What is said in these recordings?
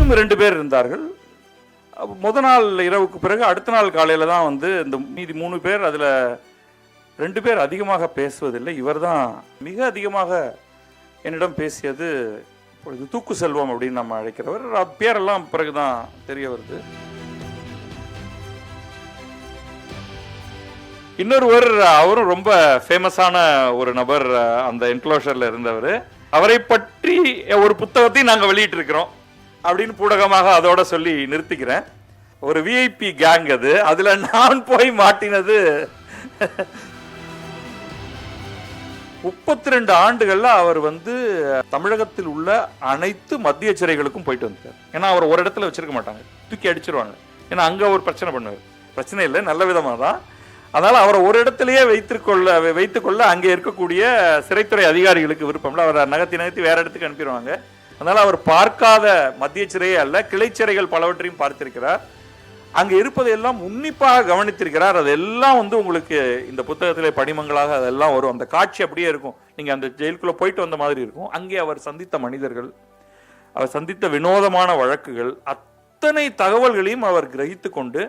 இன்னும் ரெண்டு பேர் இருந்தார்கள். முத நாள் இரவுக்கு பிறகு அடுத்த நாள் காலையில் தான் வந்து இந்த மீதி மூணு பேர் அதில் ரெண்டு பேர் அதிகமாக பேசுவதில்லை. இவர்தான் மிக அதிகமாக என்னிடம் பேசியது இப்பொழுது தூக்கு செல்வம் அப்படின்னு நம்ம அழைக்கிறவர். பேரெல்லாம் பேரெல்லாம் பிறகுதான் தெரிய வருது. இன்னொருவர் அவரும் ரொம்ப ஃபேமஸான ஒரு நபர் அந்த என்க்ளோஷரில் இருந்தவர். அவரை பற்றி ஒரு புத்தகத்தையும் நாங்கள் வெளியிட்டிருக்கிறோம். அப்படின்னு பூடகமாக அதோட சொல்லி நிறுத்திக்கிறேன். ஒரு விஐபி கேங் அது. அதில் நான் போய் மாட்டினது முப்பத்தி ரெண்டு ஆண்டுகளில் அவர் வந்து தமிழகத்தில் உள்ள அனைத்து மத்திய சிறைகளுக்கும் போயிட்டு வந்தார் ஏன்னா அவர் ஒரு இடத்துல வச்சிருக்க மாட்டாங்க. தூக்கி அடிச்சிருவாங்க. ஏன்னா அங்கே ஒரு பிரச்சனை பண்ணுவார். பிரச்சனை இல்லை நல்ல விதமாக தான். அதனால் அவரை ஒரு இடத்துலையே வைத்துக்கொள்ள வைத்துக்கொள்ள அங்கே இருக்கக்கூடிய சிறைத்துறை அதிகாரிகளுக்கு விருப்பம் இல்லை. அவரை நகர்த்தி நகர்த்தி வேற இடத்துக்கு அனுப்பிடுவாங்க. அதனால் அவர் பார்க்காத மத்திய சிறையே அல்ல கிளைச்சிறைகள் பலவற்றையும் பார்த்திருக்கிறார். அங்கே இருப்பதையெல்லாம் உன்னிப்பாக கவனித்திருக்கிறார். அதெல்லாம் வந்து உங்களுக்கு இந்த புத்தகத்திலே படிமங்களாக அதெல்லாம் வரும். அந்த காட்சி அப்படியே இருக்கும். நீங்கள் அந்த ஜெயிலுக்குள்ளே போயிட்டு வந்த மாதிரி இருக்கும். அங்கே அவர் சந்தித்த மனிதர்கள் அவர் சந்தித்த வினோதமான வழக்குகள் அத்தனை தகவல்களையும் அவர் கிரகித்து கொண்டு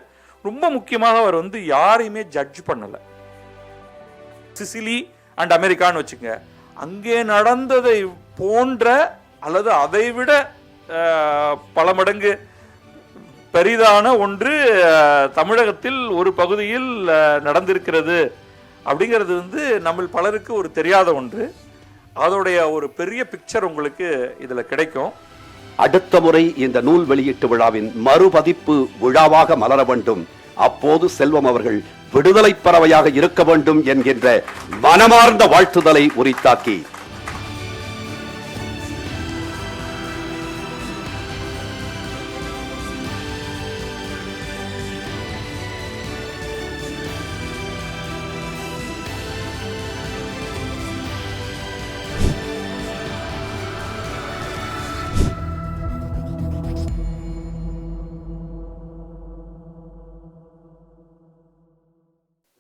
ரொம்ப முக்கியமாக அவர் வந்து யாரையுமே ஜட்ஜ் பண்ணலை. சிசிலி அண்ட் அமெரிக்கான்னு வச்சுங்க அங்கே நடந்ததை போன்ற அல்லது அதைவிட பல மடங்கு பெரிதான ஒன்று தமிழகத்தில் ஒரு பகுதியில் நடந்திருக்கிறது. அப்படிங்கிறது வந்து நம்ம பலருக்கு ஒரு தெரியாத ஒன்று. அதோடைய ஒரு பெரிய பிக்சர் உங்களுக்கு இதில் கிடைக்கும். அடுத்த முறை இந்த நூல் வெளியீட்டு விழாவின் மறுபதிப்பு விழாவாக மலர வேண்டும். அப்போது செல்வம் அவர்கள் விடுதலை பறவையாக இருக்க வேண்டும் என்கின்ற மனமார்ந்த வாழ்த்துதலை உரித்தாக்கி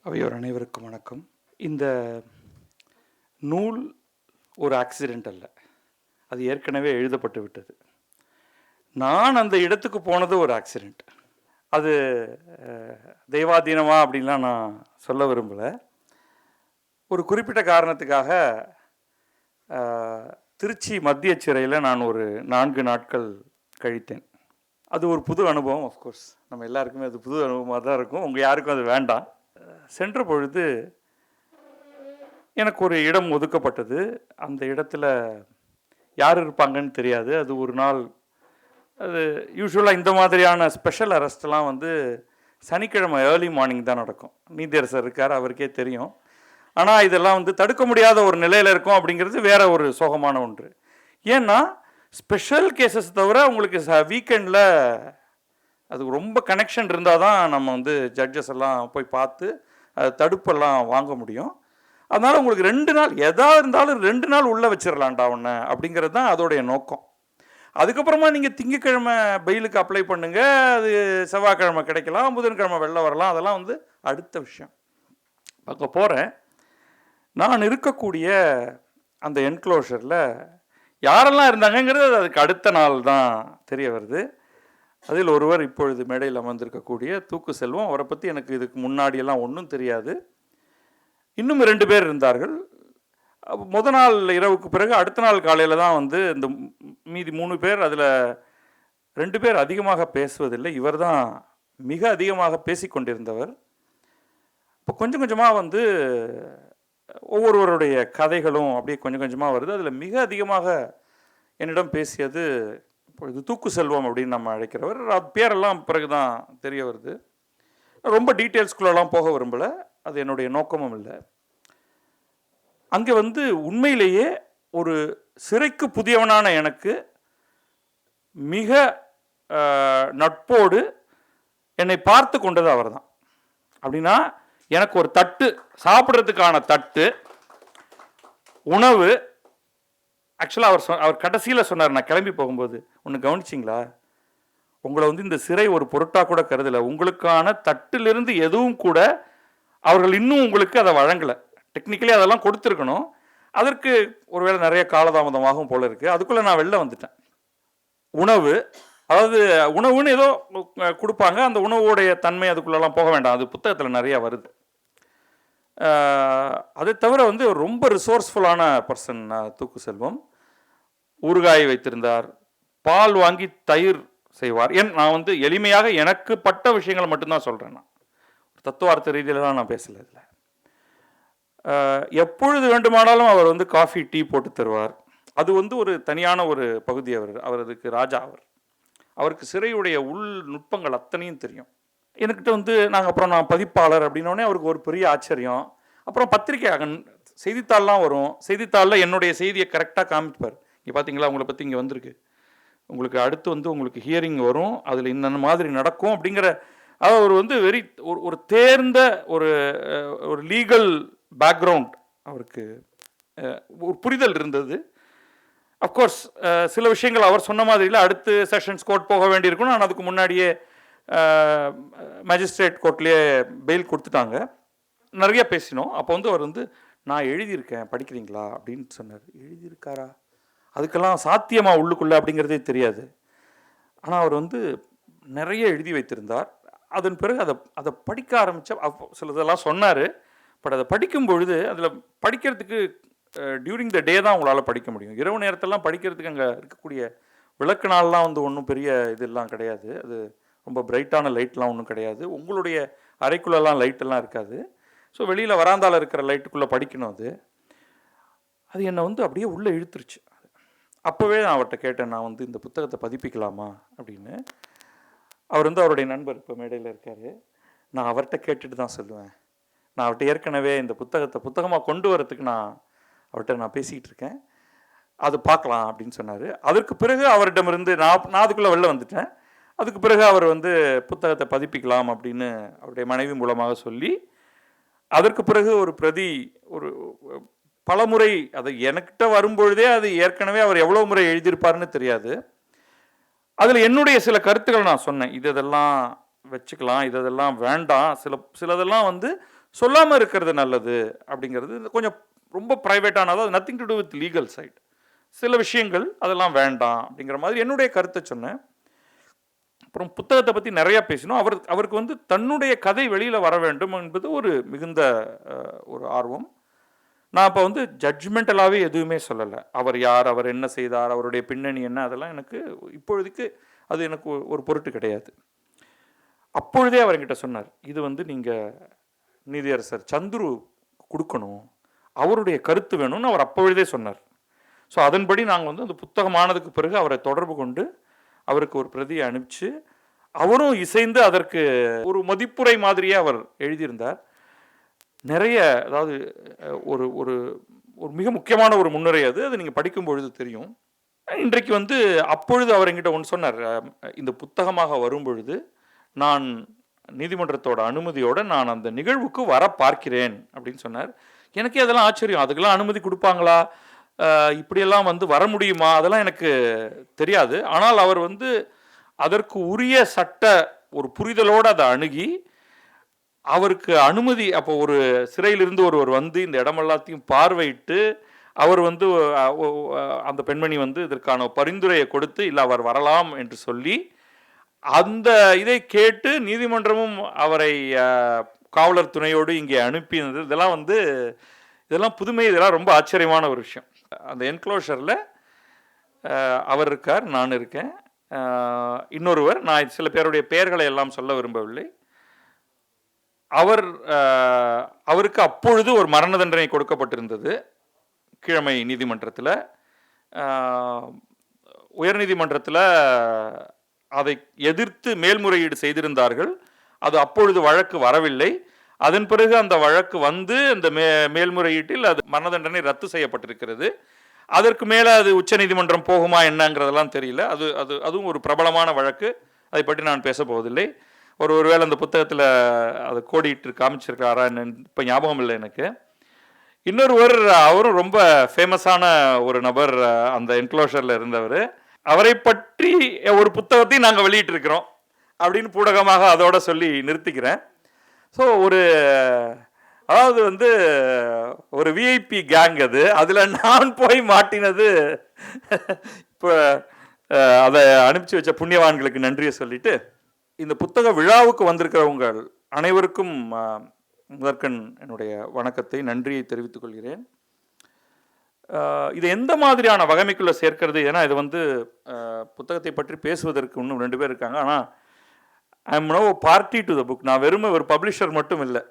அவையோர் அனைவருக்கும் வணக்கம். இந்த நூல் ஒரு ஆக்சிடெண்ட் அல்ல. அது ஏற்கனவே எழுதப்பட்டு விட்டது. நான் அந்த இடத்துக்கு போனது ஒரு ஆக்சிடெண்ட் அது தெய்வாதீனமா அப்படின்லாம் நான் சொல்ல விரும்பலை. ஒரு குறிப்பிட்ட காரணத்துக்காக திருச்சி மத்திய சிறையில் நான் ஒரு நான்கு நாட்கள் கழித்தேன். அது ஒரு புது அனுபவம் ஆஃப்கோர்ஸ் நம்ம எல்லாருக்குமே அது புது அனுபவமாக தான் இருக்கும். உங்கள் யாருக்கும் அது வேண்டாம். சென்ற பொழுது எனக்கு ஒரு இடம் ஒதுக்கப்பட்டது. அந்த இடத்துல யார் இருப்பாங்கன்னு தெரியாது. அது ஒரு நாள் அது யூஸ்வலாக இந்த மாதிரியான ஸ்பெஷல் அரெஸ்ட்லாம் வந்து சனிக்கிழமை ஏர்லி மார்னிங் தான் நடக்கும். நீதியரசர் இருக்கார் அவருக்கே தெரியும். ஆனால் இதெல்லாம் வந்து தடுக்க முடியாத ஒரு நிலையில் இருக்கும் அப்படிங்கிறது வேற ஒரு சோகமான ஒன்று. ஏன்னா ஸ்பெஷல் கேசஸ் தவிர உங்களுக்கு ச வீக்கெண்டில் அது ரொம்ப கனெக்ஷன் இருந்தால் தான் நம்ம வந்து ஜட்ஜஸ் எல்லாம் போய் பார்த்து தடுப்பெல்லாம் வாங்க முடியும். அதனால் உங்களுக்கு ரெண்டு நாள் எதா இருந்தாலும் ரெண்டு நாள் உள்ளே வச்சிடலாம்டா உன்னை அப்படிங்கிறது தான் அதோடைய நோக்கம். அதுக்கப்புறமா நீங்கள் திங்கக்கிழமை பெயிலுக்கு அப்ளை பண்ணுங்கள் அது செவ்வாய்க்கிழமை கிடைக்கலாம் புதன்கிழமை வெளில வரலாம் அதெல்லாம் வந்து அடுத்த விஷயம். அங்கே போகிறேன் நான் இருக்கக்கூடிய அந்த என்க்ளோஷரில் யாரெல்லாம் இருந்தாங்கங்கிறது அதுக்கு அடுத்த நாள் தான் தெரிய வருது. அதில் ஒருவர் இப்பொழுது மேடையில் அமர்ந்திருக்கக்கூடிய தூக்கு செல்வம் அவரை பற்றி எனக்கு இதுக்கு முன்னாடியெல்லாம் ஒன்றும் தெரியாது. இன்னும் ரெண்டு பேர் இருந்தார்கள். முத நாள் இரவுக்கு பிறகு அடுத்த நாள் காலையில் தான் வந்து இந்த மீதி மூணு பேர் அதில் ரெண்டு பேர் அதிகமாக பேசுவதில்லை. இவர்தான் மிக அதிகமாக பேசிக்கொண்டிருந்தவர் இப்போ கொஞ்சம் கொஞ்சமாக வந்து ஒவ்வொருவருடைய கதைகளும் அப்படியே கொஞ்சம் கொஞ்சமாக வருது. அதில் மிக அதிகமாக என்னிடம் பேசியது இப்பொழுது தூக்கு செல்வம் அப்படின்னு நம்ம அழைக்கிறவர். அது பேரெல்லாம் பிறகு தான் தெரிய வருது. ரொம்ப டீட்டெயில்ஸ்குள்ளெல்லாம் போக விரும்பலை. அது என்னுடைய நோக்கமும் இல்லை. அங்கே வந்து உண்மையிலேயே ஒரு சிறைக்கு புதியவனான எனக்கு மிக நட்போடு என்னை பார்த்து கொண்டது அவர்தான். அப்படின்னா எனக்கு ஒரு தட்டு சாப்பிட்றதுக்கான தட்டு உணவு ஆக்சுவலாக அவர் சொ அவர் கடைசியில் சொன்னார் நான் கிளம்பி போகும்போது ஒன்று கவனிச்சிங்களா? உங்களை வந்து இந்த சிறை ஒரு பொருட்டாக கூட கருதலை. உங்களுக்கான தட்டிலிருந்து எதுவும் கூட அவர்கள் இன்னும் உங்களுக்கு அதை வழங்கலை. டெக்னிக்கலி அதெல்லாம் கொடுத்துருக்கணும். அதற்கு ஒருவேளை நிறைய காலதாமதமாகவும் போல இருக்குது அதுக்குள்ளே நான் வெளில வந்துட்டேன். உணவு அதாவது உணவுன்னு ஏதோ கொடுப்பாங்க. அந்த உணவுடைய தன்மை அதுக்குள்ளெல்லாம் போக வேண்டாம். அது புத்தகத்தில் நிறையா வருது. அதை தவிர வந்து ரொம்ப ரிசோர்ஸ்ஃபுல்லான பர்சன் தூக்கு செல்வம். ஊறுகாய் வைத்திருந்தார். பால் வாங்கி தயிர் செய்வார். என் நான் வந்து எளிமையாக எனக்கு பட்ட விஷயங்களை மட்டும்தான் சொல்கிறேன் நான். தத்துவார்த்த ரீதியிலலாம் நான் பேசலை இதில். எப்பொழுது வேண்டுமானாலும் அவர் வந்து காஃபி டீ போட்டு தருவார். அது வந்து ஒரு தனியான ஒரு பகுதி அவர் அவரதுக்கு ராஜா அவர். அவருக்கு சிறையுடைய உள் நுட்பங்கள் அத்தனையும் தெரியும். என்கிட்ட வந்து நாங்கள் அப்புறம் நான் பதிப்பாளர் அப்படின்னோடனே அவருக்கு ஒரு பெரிய ஆச்சரியம். அப்புறம் பத்திரிக்கை அகன் செய்தித்தாள்லாம் வரும். செய்தித்தாளில் என்னுடைய செய்தியை கரெக்டாக காமிப்பார். இங்கே பார்த்தீங்களா உங்களை பற்றி இங்கே வந்திருக்கு. உங்களுக்கு அடுத்து வந்து உங்களுக்கு ஹியரிங் வரும். அதில் இந்த மாதிரி நடக்கும் அப்படிங்கிற அதாவது அவர் வந்து வெரி ஒரு ஒரு தேர்ந்த ஒரு ஒரு லீகல் பேக்ரவுண்ட் அவருக்கு ஒரு புரிதல் இருந்தது. அஃப்கோர்ஸ் சில விஷயங்கள் அவர் சொன்ன மாதிரியில் அடுத்து செஷன்ஸ் கோர்ட் போக வேண்டியிருக்கும் நான் அதுக்கு முன்னாடியே மேஜிஸ்ட்ரேட் கோர்ட்லேயே பெயில் கொடுத்துட்டாங்க. நிறைய பேசினோம். அப்போ வந்து அவர் வந்து நான் எழுதியிருக்கேன் படிக்கிறீங்களா? அப்படின்னு சொன்னார். எழுதியிருக்காரா? அதுக்கெல்லாம் சாத்தியமா உள்ளுக்குள்ள அப்படிங்கிறதே தெரியாது. ஆனால் அவர் வந்து நிறைய எழுதி வைத்திருந்தார். அதன் பிறகு அதை அதை படிக்க ஆரம்பித்த சிலதெல்லாம் சொன்னார். பட் அதை படிக்கும் பொழுது அதில் படிக்கிறதுக்கு டியூரிங் த டே தான் உங்களால் படிக்க முடியும். இரவு நேரத்தெல்லாம் படிக்கிறதுக்கு அங்கே இருக்கக்கூடிய விளக்கு நாள்லாம் வந்து ஒன்றும் பெரிய இதெல்லாம் கிடையாது. அது ரொம்ப பிரைட்டான லைட்லாம் ஒன்றும் கிடையாது. உங்களுடைய அறைக்குள்ளெல்லாம் லைட்டெல்லாம் இருக்காது. ஸோ வெளியில் வராந்தால் இருக்கிற லைட்டுக்குள்ளே படிக்கணும் அது. அது என்னை வந்து அப்படியே உள்ளே இழுத்துருச்சு. அப்போவே நான் அவர்கிட்ட கேட்டேன் நான் வந்து இந்த புத்தகத்தை பதிப்பிக்கலாமா அப்படின்னு. அவர் வந்து அவருடைய நண்பர் இப்போ மேடையில் இருக்கார். நான் அவர்கிட்ட கேட்டுட்டு தான் சொல்லுவேன். நான் அவர்கிட்ட ஏற்கனவே இந்த புத்தகத்தை புத்தகமாக கொண்டு வரத்துக்கு நான் அவர்கிட்ட நான் பேசிகிட்டு இருக்கேன். அது பார்க்கலாம் அப்படின்னு சொன்னார். அதற்கு பிறகு அவரிடமிருந்து நான் நான் அதுக்குள்ளே வெளில வந்துட்டேன். அதுக்கு பிறகு அவர் வந்து புத்தகத்தை பதிப்பிக்கலாம் அப்படின்னு அவருடைய மனைவி மூலமாக சொல்லி அதற்கு பிறகு ஒரு பிரதி ஒரு பலமுறை அது எனக்கிட்ட வரும்பொழுதே அது ஏற்கனவே அவர் எவ்வளோ முறை எழுதியிருப்பாருன்னு தெரியாது. அதில் என்னுடைய சில கருத்துக்களை நான் சொன்னேன். இது இதெல்லாம் வச்சுக்கலாம் இது இதெல்லாம் வேண்டாம். சில சிலதெல்லாம் வந்து சொல்லாமல் இருக்கிறது நல்லது அப்படிங்கிறது கொஞ்சம் ரொம்ப ப்ரைவேட்டானது அது nothing to do with legal side சில விஷயங்கள் அதெல்லாம் வேண்டாம் அப்படிங்கிற மாதிரி என்னுடைய கருத்தை சொன்னேன். அப்புறம் புத்தகத்தை பற்றி நிறையா பேசினோம். அவர் அவருக்கு வந்து தன்னுடைய கதை வெளியில் வர வேண்டும் என்பது ஒரு மிகுந்த ஒரு ஆர்வம். நான் இப்போ வந்து ஜட்ஜ்மெண்டலாகவே எதுவுமே சொல்லலை. அவர் யார் அவர் என்ன செய்தார் அவருடைய பின்னணி என்ன அதெல்லாம் எனக்கு இப்பொழுதுக்கு அது எனக்கு ஒரு- ஒரு பொருட்டு கிடையாது. அப்பொழுதே அவர் சொன்னார் இது வந்து நீங்கள் நீதியரசர் சந்துரு கொடுக்கணும். அவருடைய கருத்து வேணும்னு அவர் அப்பொழுதே சொன்னார். ஸோ அதன்படி நாங்கள் வந்து அந்த புத்தகமானதுக்கு பிறகு அவரை தொடர்பு கொண்டு அவருக்கு ஒரு பிரதியை அனுப்பிச்சு அவரும் இசைந்து அதற்கு ஒரு மதிப்புரை மாதிரியே அவர் எழுதியிருந்தார். நிறைய அதாவது ஒரு ஒரு ஒரு மிக முக்கியமான ஒரு முன்னுரை அது. அது நீங்கள் படிக்கும் பொழுது தெரியும். இன்றைக்கு வந்து அப்பொழுது அவர் எங்கிட்ட ஒன்று சொன்னார். இந்த புத்தகமாக வரும்பொழுது நான் நீதிமன்றத்தோட அனுமதியோடு நான் அந்த நிகழ்வுக்கு வர பார்க்கிறேன் அப்படின்னு சொன்னார். எனக்கே அதெல்லாம் ஆச்சரியம். அதுக்கெல்லாம் அனுமதி கொடுப்பாங்களா? இப்படியெல்லாம் வந்து வர முடியுமா? அதெல்லாம் எனக்கு தெரியாது. ஆனால் அவர் வந்து அதற்கு உரிய சட்ட ஒரு புரிதலோடு அதை அணுகி அவருக்கு அனுமதி அப்போ ஒரு சிறையிலிருந்து ஒருவர் வந்து இந்த இடம் எல்லாத்தையும் பார்வையிட்டு அவர் வந்து அந்த பெண்மணி வந்து இதற்கான பரிந்துரையை கொடுத்து இல்லை அவர் வரலாம் என்று சொல்லி அந்த இதை கேட்டு நீதிமன்றமும் அவரை காவலர் துணையோடு இங்கே அனுப்பினது. இதெல்லாம் வந்து இதெல்லாம் புதுமை இதெல்லாம் ரொம்ப ஆச்சரியமான ஒரு விஷயம். அந்த என்க்ளோஷரில் அவர் இருக்கார் நான் இருக்கேன். இன்னொருவர் நான் சில பேருடைய பெயர்களை எல்லாம் சொல்ல விரும்பவில்லை. அவர் அவருக்கு அப்பொழுது ஒரு மரண தண்டனை கொடுக்கப்பட்டிருந்தது. கீழமை நீதிமன்றத்தில். உயர்நீதிமன்றத்தில் அதை எதிர்த்து மேல்முறையீடு செய்திருந்தார்கள். அது அப்பொழுது வழக்கு வரவில்லை. அதன் பிறகு அந்த வழக்கு வந்து அந்த மே மேல்முறையீட்டில் அது மரண தண்டனை ரத்து செய்யப்பட்டிருக்கிறது. அதற்கு மேலே அது உச்சநீதிமன்றம் போகுமா என்னங்கிறதெல்லாம் தெரியல. அது அது அதுவும் ஒரு பிரபலமான வழக்கு. அதை பற்றி நான் பேச போவதில்லை ஒரு ஒருவேளை அந்த புத்தகத்தில் அதை கோடிட்டு காமிச்சிருக்காரா என்னன்னு இப்போ ஞாபகம் இல்லை எனக்கு. இன்னொருவர் அவரும் ரொம்ப ஃபேமஸான ஒரு நபர் அந்த என்க்ளோஷரில் இருந்தவர். அவரை பற்றி ஒரு புத்தகத்தையும் நாங்கள் வெளியிட்டிருக்கிறோம் அப்படின்னு பூடகமாக அதோட சொல்லி நிறுத்திக்கிறேன். ஸோ ஒரு அதாவது வந்து ஒரு விஐபி கேங் அது. அதில் நான் போய் மாட்டினது இப்போ அதை அனுப்பிச்சி வச்ச புண்ணியவான்களுக்கு நன்றியை சொல்லிவிட்டு இந்த புத்தக விழாவுக்கு வந்திருக்கிறவங்க அனைவருக்கும் முதற்கண் என்னுடைய வணக்கத்தை நன்றியை தெரிவித்துக் கொள்கிறேன். இது எந்த மாதிரியான வகைமைக்குள்ள சேர்க்கிறது? ஏன்னா இது வந்து புத்தகத்தை பற்றி பேசுவதற்கு இன்னும் ரெண்டு பேர் இருக்காங்க. ஆனால் I am no party to the book நான் வெறும் ஒரு பப்ளிஷர் மட்டும் இல்லை.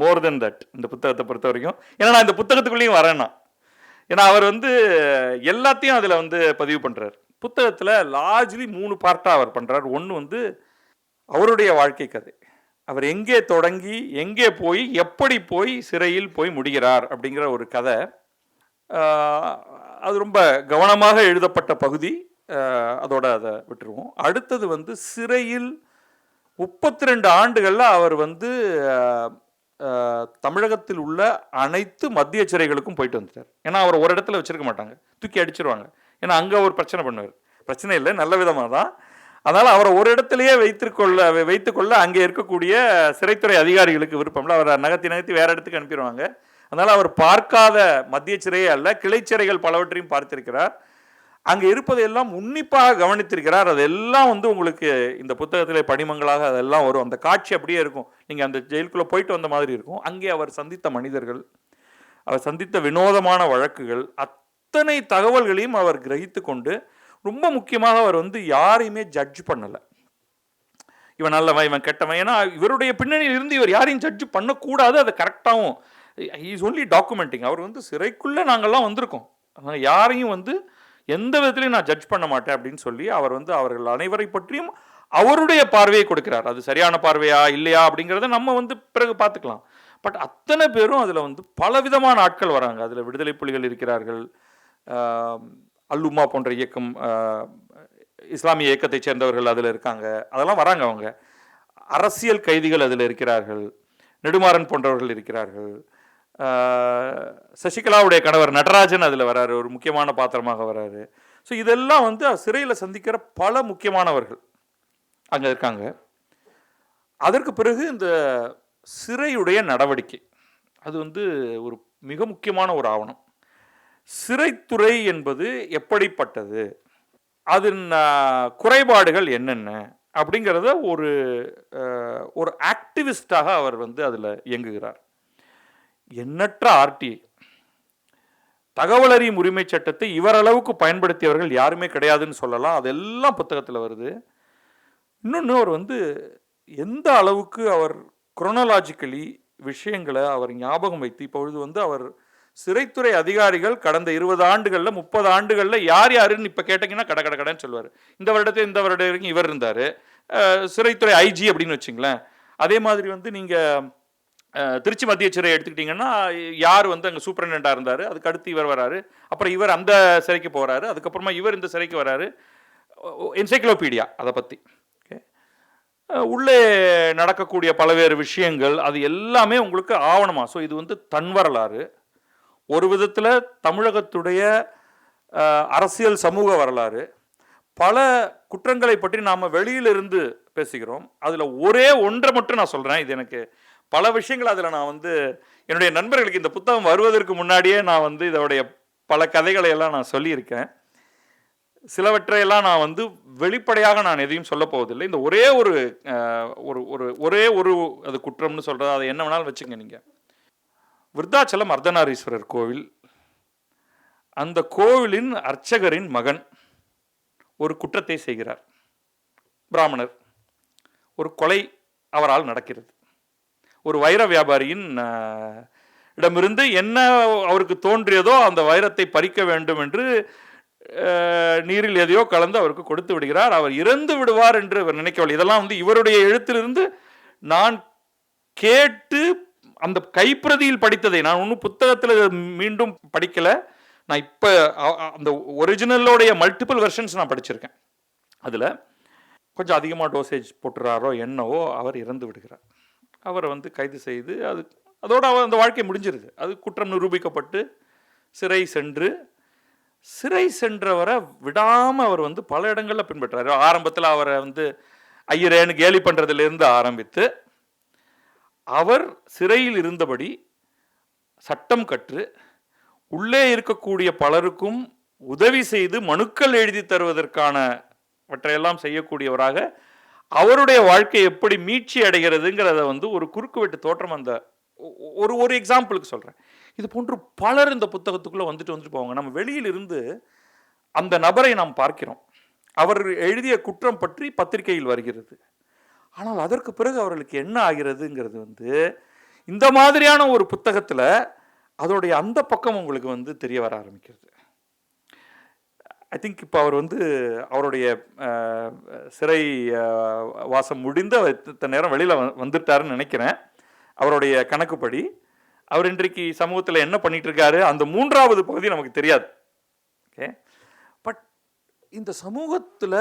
மோர் தென் தட் இந்த புத்தகத்தை பொறுத்த வரைக்கும். ஏன்னா நான் இந்த புத்தகத்துக்குள்ளேயும் வரேன் நான். ஏன்னா அவர் வந்து எல்லாத்தையும் அதில் வந்து பதிவு பண்ணுறார் புத்தகத்தில் லார்ஜ்லி மூணு பார்ட்டாக அவர் பண்ணுறார் ஒன்று வந்து அவருடைய வாழ்க்கை கதை. அவர் எங்கே தொடங்கி எங்கே போய் எப்படி போய் சிறையில் போய் முடிகிறார் அப்படிங்கிற ஒரு கதை. அது ரொம்ப கவனமாக எழுதப்பட்ட பகுதி. அதோட அதை விட்டுருவோம். அடுத்தது வந்து சிறையில் முப்பத்தி ரெண்டு ஆண்டுகளில் அவர் வந்து தமிழகத்தில் உள்ள அனைத்து மத்திய சிறைகளுக்கும் போயிட்டு வந்துட்டார். ஏன்னா அவர் ஒரு இடத்துல வச்சிருக்க மாட்டாங்க. தூக்கி அடிச்சிருவாங்க. ஏன்னா அங்கே ஒரு பிரச்சனை பண்ணுவார். பிரச்சனை இல்லை நல்ல விதமாக தான். அதனால் அவரை ஒரு இடத்துலையே வைத்துக்கொள்ள வைத்துக்கொள்ள அங்கே இருக்கக்கூடிய சிறைத்துறை அதிகாரிகளுக்கு விருப்பம்ல. அவரை நகர்த்தி நகர்த்தி வேற இடத்துக்கு அனுப்பிடுவாங்க அதனால் அவர் பார்க்காத மத்திய சிறையே அல்ல கிளைச்சிறைகள் பலவற்றையும் பார்த்திருக்கிறார். அங்கே இருப்பதையெல்லாம் உன்னிப்பாக கவனித்திருக்கிறார். அதெல்லாம் வந்து உங்களுக்கு இந்த புத்தகத்திலே படிமங்களாக அதெல்லாம் வரும். அந்த காட்சி அப்படியே இருக்கும். நீங்கள் அந்த ஜெயிலுக்குள்ளே போயிட்டு வந்த மாதிரி இருக்கும். அங்கே அவர் சந்தித்த மனிதர்கள் அவர் சந்தித்த வினோதமான வழக்குகள் அத்தனை தகவல்களையும் அவர் கிரகித்து கொண்டு ரொம்ப முக்கியமாக அவர் வந்து யாரையுமே ஜட்ஜ் பண்ணலை. இவன் நல்லவன் இவன் கெட்டவன். ஏன்னா இவருடைய பின்னணியில் இருந்து இவர் யாரையும் ஜட்ஜ் பண்ணக்கூடாது. அதை கரெக்டாகவும் இஸ் ஒன்லி டாக்குமெண்டிங் அவர் வந்து சிறைக்குள்ளே நாங்கள்லாம் வந்திருக்கோம். அதனால் யாரையும் வந்து எந்த விதத்துலையும் நான் ஜட்ஜ் பண்ண மாட்டேன் அப்படின்னு சொல்லி அவர் வந்து அவர்கள் அனைவரை பற்றியும் அவருடைய பார்வையை கொடுக்கிறார். அது சரியான பார்வையா இல்லையா அப்படிங்கிறத நம்ம வந்து பிறகு பார்த்துக்கலாம். பட் அத்தனை பேரும் அதில் வந்து பலவிதமான ஆட்கள் வராங்க. அதில் விடுதலை புலிகள் இருக்கிறார்கள். அல்லுமா போன்ற இயக்கம் இஸ்லாமிய இயக்கத்தைச் சேர்ந்தவர்கள் அதில் இருக்காங்க. அதெல்லாம் வராங்க அவங்க. அரசியல் கைதிகள் அதில் இருக்கிறார்கள். நெடுமாறன் போன்றவர்கள் இருக்கிறார்கள். சசிகலாவுடைய கணவர் நடராஜன் அதில் வராரு. ஒரு முக்கியமான பாத்திரமாக வராரு. ஸோ இதெல்லாம் வந்து சிறையில் சந்திக்கிற பல முக்கியமானவர்கள் அங்கே இருக்காங்க. அதற்கு பிறகு இந்த சிறையுடைய நடவடிக்கை. அது வந்து ஒரு மிக முக்கியமான ஒரு ஆவணம். சிறைத்துறை என்பது எப்படிப்பட்டது? அதன் குறைபாடுகள் என்னென்ன? அப்படிங்கிறத ஒரு ஒரு ஆக்டிவிஸ்டாக அவர் வந்து அதில் இயங்குகிறார். எண்ணற்ற ஆர்டி. தகவல் அறியும் உரிமை சட்டத்தை இவரளவுக்கு பயன்படுத்தியவர்கள் யாருமே கிடையாதுன்னு சொல்லலாம். அதெல்லாம் புத்தகத்தில் வருது. இன்னொன்று அவர் வந்து எந்த அளவுக்கு அவர் குரோனலாஜிக்கலி விஷயங்களை அவர் ஞாபகம் வைத்து இப்பொழுது வந்து அவர் சிறைத்துறை அதிகாரிகள் கடந்த இருபது ஆண்டுகளில் முப்பது ஆண்டுகளில் யார் யாருன்னு இப்போ கேட்டிங்கன்னா கட கட கடன்னு சொல்லுவார். இந்த வருடத்தை இந்த வருடம் வரைக்கும் இவர் இருந்தார். சிறைத்துறை ஐஜி அப்படின்னு வச்சுங்களேன். அதே மாதிரி வந்து நீங்கள் திருச்சி மத்திய சிறை எடுத்துக்கிட்டிங்கன்னா யார் வந்து அங்கே சூப்பரண்டாக இருந்தார் அதுக்கு அடுத்து இவர் வராரு. அப்புறம் இவர் அந்த சிறைக்கு போகிறாரு அதுக்கப்புறமா இவர் இந்த சிறைக்கு வராரு. என்சைக்ளோபீடியா அதை பற்றி ஓகே. உள்ளே நடக்கக்கூடிய பல்வேறு விஷயங்கள் அது எல்லாமே உங்களுக்கு ஆவணமா. ஸோ இது வந்து தன் வரலாறு. ஒரு விதத்தில் தமிழகத்துடைய அரசியல் சமூக வரலாறு. பல குற்றங்களை பற்றி நாம் வெளியிலிருந்து பேசுகிறோம். அதில் ஒரே ஒன்றை மட்டும் நான் சொல்கிறேன் இது எனக்கு பல விஷயங்கள் அதில் நான் வந்து என்னுடைய நண்பர்களுக்கு இந்த புத்தகம் வருவதற்கு முன்னாடியே நான் வந்து இதோடைய பல கதைகளை எல்லாம் நான் சொல்லியிருக்கேன். சிலவற்றையெல்லாம் நான் வந்து வெளிப்படையாக நான் எதையும் சொல்ல போவதில்லை. இந்த ஒரே ஒரு ஒரு ஒரு ஒரே ஒரு அது குற்றம்னு சொல்கிறது அதை என்ன வேணாலும் வச்சுங்க நீங்கள் விருத்தாச்சலம் அர்த்தநாரீஸ்வரர் கோவில். அந்த கோவிலின் அர்ச்சகரின் மகன் ஒரு குற்றத்தை செய்கிறார். பிராமணர் ஒரு கொலை அவரால் நடக்கிறது. ஒரு வைர வியாபாரியின் இடமிருந்து என்ன அவருக்கு தோன்றியதோ அந்த வைரத்தை பறிக்க வேண்டும் என்று நீரில் எதையோ கலந்து அவருக்கு கொடுத்து விடுகிறார். அவர் இறந்து விடுவார் என்று இவர் நினைக்கவில்லை. இதெல்லாம் வந்து இவருடைய எழுத்திலிருந்து நான் கேட்டு அந்த கைப்பிரதியில் படித்ததை நான் ஒன்றும் புத்தகத்தில் மீண்டும் படிக்கல. நான் இப்போ அந்த ஒரிஜினலோடைய மல்டிபிள் வெர்ஷன்ஸ் நான் படிச்சிருக்கேன். அதில் கொஞ்சம் அதிகமாக டோசேஜ் போட்டுறாரோ என்னவோ அவர் இறந்து விடுகிறார். அவரை வந்து கைது செய்து அது அதோட அவர் அந்த வாழ்க்கை முடிஞ்சிருது. அது குற்றம் நிரூபிக்கப்பட்டு சிறை சென்று சிறை சென்றவரை விடாமல் அவர் வந்து பல இடங்களில் பின்பற்றாரு. ஆரம்பத்தில் அவரை வந்து ஐயரேன்னு கேலி பண்ணுறதுலேருந்து ஆரம்பித்து அவர் சிறையில் இருந்தபடி சட்டம் கற்று உள்ளே இருக்கக்கூடிய பலருக்கும் உதவி செய்து மனுக்கள் எழுதி தருவதற்கானவற்றையெல்லாம் செய்யக்கூடியவராக அவருடைய வாழ்க்கை எப்படி மீட்சி அடைகிறதுங்கிறத வந்து ஒரு குறுக்குவெட்டு தோற்றம் அந்த ஒ- ஒரு ஒரு எக்ஸாம்பிளுக்கு சொல்கிறேன் இது போன்று பலர் இந்த புத்தகத்துக்குள்ளே வந்துட்டு வந்துட்டு போவாங்க. நம்ம வெளியில் இருந்து அந்த நபரை நாம் பார்க்கிறோம். அவர் எழுதிய குற்றம் பற்றி பத்திரிகையில் வருகிறது. ஆனால் அதற்கு பிறகு அவர்களுக்கு என்ன ஆகிறதுங்கிறது வந்து இந்த மாதிரியான ஒரு புத்தகத்தில் அதோடைய அந்த பக்கம் உங்களுக்கு வந்து தெரிய வர ஆரம்பிக்கிறது. ஐ திங்க் இப்போ அவர் வந்து அவருடைய சிறை வாசம் முடிந்த இத்தனை நேரம் வெளியில் வந்துட்டாருன்னு நினைக்கிறேன். அவருடைய கணக்குப்படி. அவர் இன்றைக்கு சமூகத்தில் என்ன பண்ணிகிட்டு இருக்காரு அந்த மூன்றாவது பகுதி நமக்கு தெரியாது. ஓகே பட் இந்த சமூகத்தில்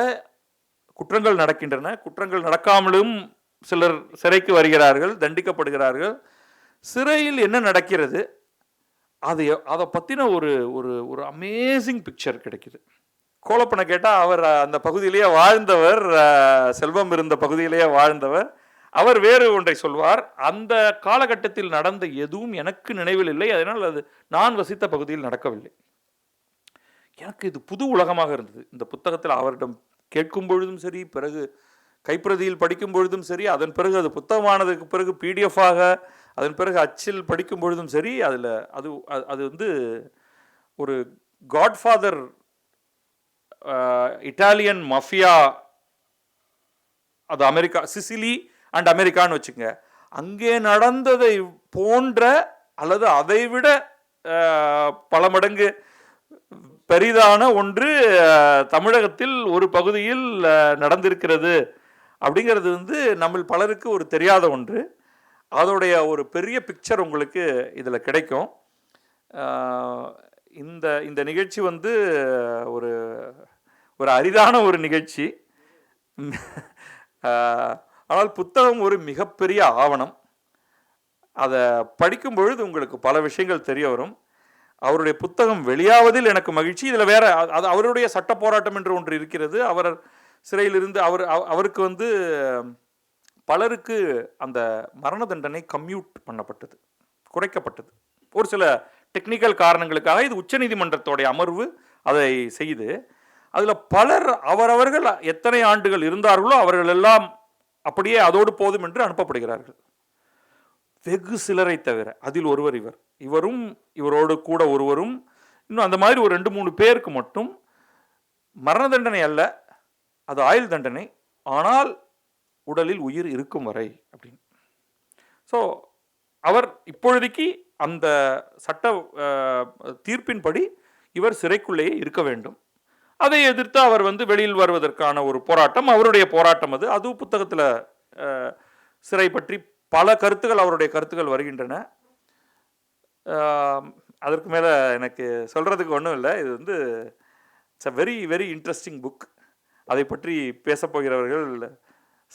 குற்றங்கள் நடக்கின்றன. குற்றங்கள் நடக்காமலும் சிலர் சிறைக்கு வருகிறார்கள் தண்டிக்கப்படுகிறார்கள். சிறையில் என்ன நடக்கிறது? அது அதை பற்றின ஒரு ஒரு ஒரு அமேசிங் பிக்சர் கிடைக்குது. கோலப்பனை கேட்டால் அவர் அந்த பகுதியிலேயே வாழ்ந்தவர் செல்வம் இருந்த பகுதியிலேயே வாழ்ந்தவர். அவர் வேறு ஒன்றை சொல்வார். அந்த காலகட்டத்தில் நடந்த எதுவும் எனக்கு நினைவில் இல்லை. அதனால் அது நான் வசித்த பகுதியில் நடக்கவில்லை. எனக்கு இது புது உலகமாக இருந்தது. இந்த புத்தகத்தில் அவரிடம் கேட்கும் பொழுதும் சரி பிறகு கைப்பிரதியில் படிக்கும் பொழுதும் சரி அதன் பிறகு அது புத்தகமானதுக்கு பிறகு பிடிஎஃபாக அதன் பிறகு அச்சில் படிக்கும் பொழுதும் சரி அதில் அது அது- அது வந்து ஒரு காட்ஃபாதர் இட்டாலியன் மஃபியா அது அமெரிக்கா சிசிலி அண்ட் அமெரிக்கான்னு வச்சுங்க. அங்கே நடந்ததை போன்ற அல்லது அதைவிட விட பல மடங்கு பெரிதான ஒன்று தமிழகத்தில் ஒரு பகுதியில் நடந்திருக்கிறது. அப்படிங்கிறது வந்து நம்ம பலருக்கு ஒரு தெரியாத ஒன்று. அதோடைய ஒரு பெரிய பிக்சர் உங்களுக்கு இதில் கிடைக்கும். இந்த இந்த நிகழ்ச்சி வந்து ஒரு ஒரு அரிதான ஒரு நிகழ்ச்சி. ஆனால் புத்தகம் ஒரு மிகப்பெரிய ஆவணம். அதை படிக்கும் பொழுது உங்களுக்கு பல விஷயங்கள் தெரிய வரும். அவருடைய புத்தகம் வெளியாவதில் எனக்கு மகிழ்ச்சி. இதில் வேற அது அவருடைய சட்ட போராட்டம் என்று ஒன்று இருக்கிறது. அவர் சிறையிலிருந்து அவர் அவருக்கு வந்து பலருக்கு அந்த மரண தண்டனை கம்யூட் பண்ணப்பட்டது குறைக்கப்பட்டது. ஒரு சில டெக்னிக்கல் காரணங்களுக்காக இது உச்சநீதிமன்றத்தோடைய அமர்வு அதை செய்து அதில் பலர் அவரவர்கள் எத்தனை ஆண்டுகள் இருந்தார்களோ அவர்கள் எல்லாம் அப்படியே அதோடு போதும் என்று அனுப்பப்படுகிறார்கள். வெகு சிலரை தவிர அதில் ஒருவர் இவர். இவரும் இவரோடு கூட ஒருவரும் இன்னும் அந்த மாதிரி ஒரு ரெண்டு மூணு பேருக்கு மட்டும் மரண தண்டனை அல்ல அது ஆயுள் தண்டனை ஆனால் உடலில் உயிர் இருக்கும் வரை அப்படின்னு. ஸோ அவர் இப்பொழுதைக்கு அந்த சட்ட தீர்ப்பின்படி இவர் சிறைக்குள்ளேயே இருக்க வேண்டும். அதை எதிர்த்து அவர் வந்து வெளியில் வருவதற்கான ஒரு போராட்டம் அவருடைய போராட்டம் அது. அதுவும் புத்தகத்தில் சிறை பற்றி பல கருத்துகள் அவருடைய கருத்துக்கள் வருகின்றன. அதற்கு மேலே எனக்கு சொல்கிறதுக்கு ஒன்றும் இல்லை. இது வந்து it's a very very interesting book அதை பற்றி பேசப்போகிறவர்கள்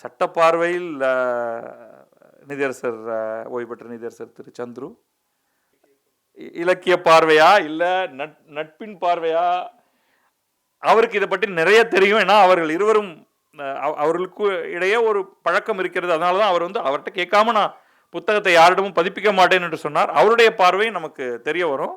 சட்ட பார்வையில் நிதியரசர் ஓய்வு பெற்ற நிதியரசர் திரு சந்துரு. இலக்கிய பார்வையா இல்லை நட் நட்பின் பார்வையா? அவருக்கு இதை பற்றி நிறைய தெரியும். ஏன்னா அவர்கள் இருவரும் அவர்களுக்கு இடையே ஒரு பழக்கம் இருக்கிறது. அதனால தான் அவர் வந்து அவர்கிட்ட கேட்காம நான் புத்தகத்தை யாரிடமும் பதிப்பிக்க மாட்டேன் என்று சொன்னார். அவருடைய பார்வை நமக்கு தெரிய வரும்.